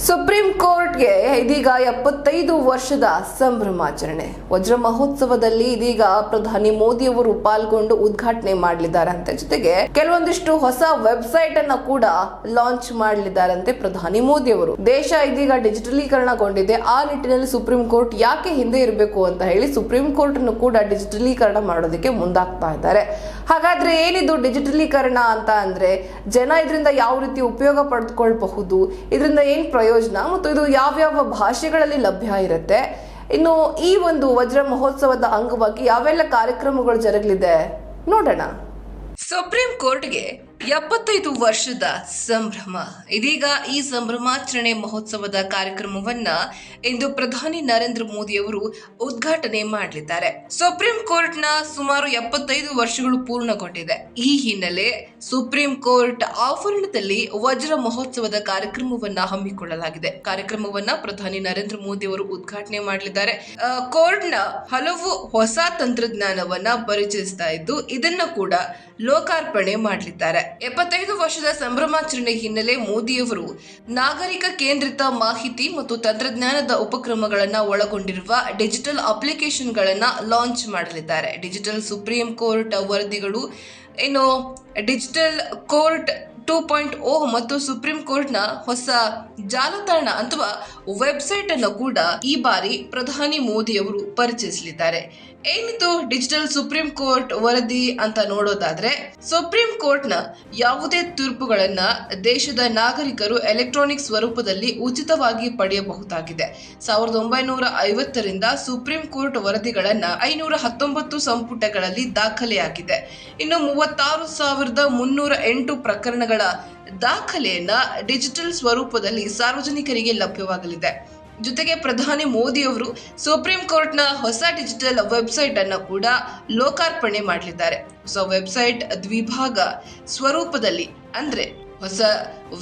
Supreme ಕೋರ್ಟ್ಗೆ ಇದೀಗ ಎಪ್ಪತ್ತೈದು ವರ್ಷದ ಸಂಭ್ರಮಾಚರಣೆ. ವಜ್ರ ಮಹೋತ್ಸವದಲ್ಲಿ ಇದೀಗ ಪ್ರಧಾನಿ ಮೋದಿ ಅವರು ಪಾಲ್ಗೊಂಡು ಉದ್ಘಾಟನೆ ಮಾಡಲಿದ್ದಾರಂತೆ. ಜೊತೆಗೆ ಕೆಲವೊಂದಿಷ್ಟು ಹೊಸ ವೆಬ್ಸೈಟ್ ಅನ್ನ ಕೂಡ ಲಾಂಚ್ ಮಾಡಲಿದ್ದಾರಂತೆ ಪ್ರಧಾನಿ ಮೋದಿ ಅವರು. ದೇಶ ಇದೀಗ ಡಿಜಿಟಲೀಕರಣಗೊಂಡಿದೆ. ಆ ನಿಟ್ಟಿನಲ್ಲಿ ಸುಪ್ರೀಂ ಕೋರ್ಟ್ ಯಾಕೆ ಹಿಂದೆ ಇರಬೇಕು ಅಂತ ಹೇಳಿ ಸುಪ್ರೀಂ ಕೋರ್ಟ್ ಅನ್ನು ಕೂಡ ಡಿಜಿಟಲೀಕರಣ ಮಾಡೋದಕ್ಕೆ ಮುಂದಾಗ್ತಾ ಇದ್ದಾರೆ. ಹಾಗಾದ್ರೆ ಏನಿದು ಡಿಜಿಟಲೀಕರಣ ಅಂತ ಅಂದ್ರೆ ಜನ ಇದರಿಂದ ಯಾವ ರೀತಿ ಉಪಯೋಗ ಪಡೆದುಕೊಳ್ಬಹುದು ಇದರಿಂದ ಏನ್ ಪ್ರಯೋಜನ ಮತ್ತು ಇದು ಯಾವ್ಯಾವ ಭಾಷೆಗಳಲ್ಲಿ ಲಭ್ಯ ಇರುತ್ತೆ. ಇನ್ನು ಈ ಒಂದು ವಜ್ರ ಮಹೋತ್ಸವದ ಅಂಗವಾಗಿ ಯಾವೆಲ್ಲ ಕಾರ್ಯಕ್ರಮಗಳು ಜರುಗಲಿದೆ ನೋಡೋಣ. ಸುಪ್ರೀಂ ಕೋರ್ಟ್ಗೆ ಎಪ್ಪತ್ತೈದು ವರ್ಷದ ಸಂಭ್ರಮ. ಇದೀಗ ಈ ಸಂಭ್ರಮಾಚರಣೆ ಮಹೋತ್ಸವದ ಕಾರ್ಯಕ್ರಮವನ್ನ ಇಂದು ಪ್ರಧಾನಿ ನರೇಂದ್ರ ಮೋದಿ ಅವರು ಉದ್ಘಾಟನೆ ಮಾಡಲಿದ್ದಾರೆ. ಸುಪ್ರೀಂ ಕೋರ್ಟ್ನ ಸುಮಾರು ಎಪ್ಪತ್ತೈದು ವರ್ಷಗಳು ಪೂರ್ಣಗೊಂಡಿದೆ. ಈ ಹಿನ್ನೆಲೆ ಸುಪ್ರೀಂ ಕೋರ್ಟ್ ಆವರಣದಲ್ಲಿ ವಜ್ರ ಮಹೋತ್ಸವದ ಕಾರ್ಯಕ್ರಮವನ್ನ ಹಮ್ಮಿಕೊಳ್ಳಲಾಗಿದೆ. ಕಾರ್ಯಕ್ರಮವನ್ನ ಪ್ರಧಾನಿ ನರೇಂದ್ರ ಮೋದಿ ಅವರು ಉದ್ಘಾಟನೆ ಮಾಡಲಿದ್ದಾರೆ. ಕೋರ್ಟ್ ಕೋರ್ಟ್ನ ಹಲವು ಹೊಸ ತಂತ್ರಜ್ಞಾನವನ್ನ ಪರಿಚಯಿಸ್ತಾ ಇದ್ದು ಇದನ್ನ ಕೂಡ ಲೋಕಾರ್ಪಣೆ ಮಾಡಲಿದ್ದಾರೆ. ಎಪ್ಪತ್ತೈದು ವರ್ಷದ ಸಂಭ್ರಮಾಚರಣೆ ಹಿನ್ನೆಲೆ ಮೋದಿಯವರು ನಾಗರಿಕ ಕೇಂದ್ರಿತ ಮಾಹಿತಿ ಮತ್ತು ತಂತ್ರಜ್ಞಾನದ ಉಪಕ್ರಮಗಳನ್ನು ಒಳಗೊಂಡಿರುವ ಡಿಜಿಟಲ್ ಅಪ್ಲಿಕೇಶನ್ಗಳನ್ನು ಲಾಂಚ್ ಮಾಡಲಿದ್ದಾರೆ. ಡಿಜಿಟಲ್ ಸುಪ್ರೀಂ ಕೋರ್ಟ್ ವರದಿಗಳು ಇನ್ನು digital court two point O ಮತ್ತು ಸುಪ್ರೀಂ ಕೋರ್ಟ್ನ ಹೊಸ ಜಾಲತಾಣ ಅಥವಾ ವೆಬ್ಸೈಟ್ ಅನ್ನು ಕೂಡ ಈ ಬಾರಿ ಪ್ರಧಾನಿ ಮೋದಿ ಅವರು ಪರಿಚಯಿಸಲಿದ್ದಾರೆ. ಏನಿದು ಡಿಜಿಟಲ್ ಸುಪ್ರೀಂ ಕೋರ್ಟ್ ವರದಿ ಅಂತ ನೋಡೋದಾದ್ರೆ ಸುಪ್ರೀಂ ಕೋರ್ಟ್ನ ಯಾವುದೇ ತೀರ್ಪುಗಳನ್ನ ದೇಶದ ನಾಗರಿಕರು ಎಲೆಕ್ಟ್ರಾನಿಕ್ ಸ್ವರೂಪದಲ್ಲಿ ಉಚಿತವಾಗಿ ಪಡೆಯಬಹುದಾಗಿದೆ. ಸಾವಿರದ ಒಂಬೈನೂರ ಐವತ್ತರಿಂದ ಸುಪ್ರೀಂ ಕೋರ್ಟ್ ವರದಿಗಳನ್ನ ಐನೂರ ಹತ್ತೊಂಬತ್ತು ಸಂಪುಟಗಳಲ್ಲಿ ದಾಖಲೆಯಾಗಿದೆ. ಇನ್ನು ಮೂವತ್ತಾರು ಸಾವಿರದ ಮುನ್ನೂರ ಎಂಟು ಪ್ರಕರಣಗಳ ದಾಖಲೆಯನ್ನ ಡಿಜಿಟಲ್ ಸ್ವರೂಪದಲ್ಲಿ ಸಾರ್ವಜನಿಕರಿಗೆ ಲಭ್ಯವಾಗಲಿದೆ. ಜೊತೆಗೆ ಪ್ರಧಾನಿ ಮೋದಿ ಅವರು ಸುಪ್ರೀಂ ಕೋರ್ಟ್ನ ಹೊಸ ಡಿಜಿಟಲ್ ವೆಬ್ಸೈಟ್ ಅನ್ನು ಕೂಡ ಲೋಕಾರ್ಪಣೆ ಮಾಡಲಿದ್ದಾರೆ. ಹೊಸ ವೆಬ್ಸೈಟ್ ದ್ವಿಭಾಗ ಸ್ವರೂಪದಲ್ಲಿ ಅಂದ್ರೆ ಹೊಸ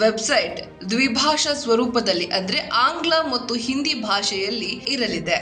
ವೆಬ್ಸೈಟ್ ದ್ವಿಭಾಷಾ ಸ್ವರೂಪದಲ್ಲಿ ಅಂದ್ರೆ ಆಂಗ್ಲ ಮತ್ತು ಹಿಂದಿ ಭಾಷೆಯಲ್ಲಿ ಇರಲಿದೆ.